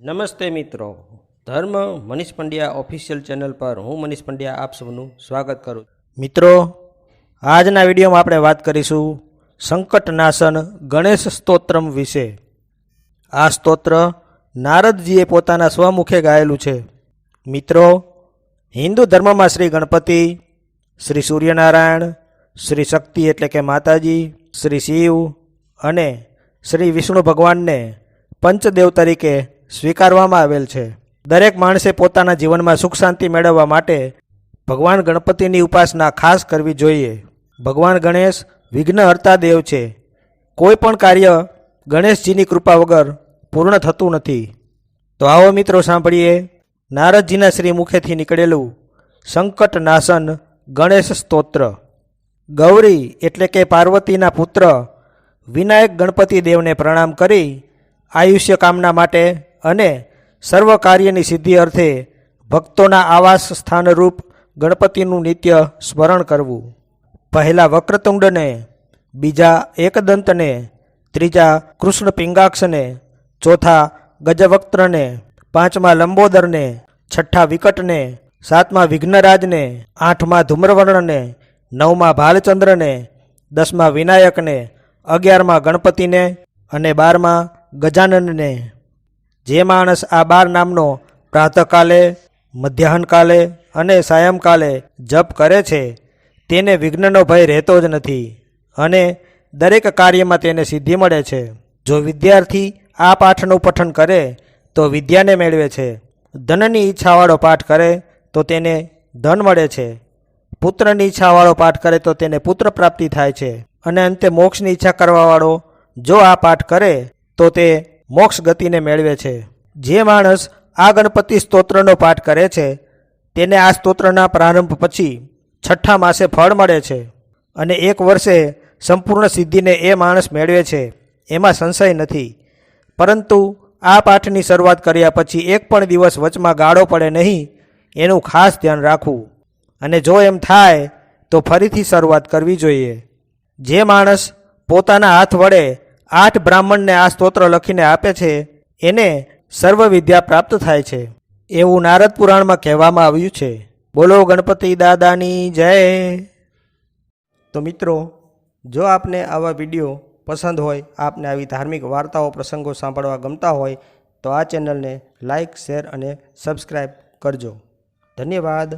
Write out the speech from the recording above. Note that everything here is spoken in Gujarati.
નમસ્તે મિત્રો. ધર્મ મનીષ પંડ્યા ઓફિશિયલ ચેનલ પર હું મનીષ પંડ્યા આપ સૌનું સ્વાગત કરું મિત્રો, આજના વિડીયોમાં આપણે વાત કરીશું સંકટનાશન ગણેશ સ્તોત્રમ વિશે. આ સ્તોત્ર નારદજીએ પોતાના સ્વમુખે ગાયેલું છે. મિત્રો, હિન્દુ ધર્મમાં શ્રી ગણપતિ, શ્રી સૂર્યનારાયણ, શ્રી શક્તિ એટલે કે માતાજી, શ્રી શિવ અને શ્રી વિષ્ણુ ભગવાનને પંચદેવ તરીકે સ્વીકારવામાં આવેલ છે. દરેક માણસે પોતાના જીવનમાં સુખ શાંતિ મેળવવા માટે ભગવાન ગણપતિની ઉપાસના ખાસ કરવી જોઈએ. ભગવાન ગણેશ વિઘ્નહર્તા દેવ છે. કોઈ પણ કાર્ય ગણેશજીની કૃપા વગર પૂર્ણ થતું નથી. તો આવો મિત્રો સાંભળીએ નારદજીના શ્રી મુખેથી નીકળેલું સંકટ નાશન ગણેશ સ્તોત્ર. ગૌરી એટલે કે પાર્વતીના પુત્ર વિનાયક ગણપતિ દેવને પ્રણામ કરી આયુષ્ય કામના માટે અને સર્વ કાર્યની સિદ્ધિ અર્થે ભક્તોના આવાસ સ્થાનરૂપ ગણપતિનું નિત્ય સ્મરણ કરવું. પહેલા વક્રતુંડને, બીજા એકદંતને, ત્રીજા કૃષ્ણ પિંગાક્ષને ચોથા ગજવક્ત્રને, પાંચમા લંબોદરને, છઠ્ઠા વિકટને, સાતમા વિઘ્નરાજને, આઠમા ધૂમ્રવર્ણને, નવમા ભાલચંદ્રને, દસમા વિનાયકને, અગિયારમાં ગણપતિને અને બારમા ગજાનનને. જે માણસ આ બાર નામનો પ્રાતઃકાલે, મધ્યાહનકાલે અને સાયંકાલે જપ કરે છે, તેને વિઘ્નનો ભય રહેતો જ નથી અને દરેક કાર્યમાં તેને સિદ્ધિ મળે છે. જો વિદ્યાર્થી આ પાઠનું પઠન કરે, તો વિદ્યાને મેળવે છે. ધનની ઈચ્છાવાળો પાઠ કરે, તો તેને ધન મળે છે. પુત્રની ઈચ્છાવાળો પાઠ કરે, તો તેને પુત્ર પ્રાપ્તિ થાય છે. અને અંતે મોક્ષની ઈચ્છા કરવાવાળો જો આ પાઠ કરે, તો તે મોક્ષ ગતિને મેળવે છે. જે માણસ આ ગણપતિ સ્તોત્રનો પાઠ કરે છે, તેને આ સ્તોત્રના પ્રારંભ પછી છઠ્ઠા માસે ફળ મળે છે અને એક વર્ષે સંપૂર્ણ સિદ્ધિને એ માણસ મેળવે છે, એમાં સંશય નથી. પરંતુ આ પાઠની શરૂઆત કર્યા પછી એક પણ દિવસ વચમાં ગાળો પડે નહીં, એનું ખાસ ધ્યાન રાખવું. અને જો એમ થાય, તો ફરીથી શરૂઆત કરવી જોઈએ. જે માણસ પોતાના હાથ વડે આઠ બ્રાહ્મણને આ સ્તોત્ર લખીને આપે છે, એને સર્વ વિદ્યા પ્રાપ્ત થાય છે. એવું નારદ પુરાણમાં કહેવામાં આવ્યું છે. બોલો ગણપતિ દાદાની જય. તો મિત્રો, જો આપને આવા વીડિયો પસંદ હોય, આપને આવી ધાર્મિક વાર્તાઓ, પ્રસંગો સાંભળવા ગમતા હોય, તો આ ચેનલને લાઈક, શેર અને સબસ્ક્રાઈબ કરજો. ધન્યવાદ.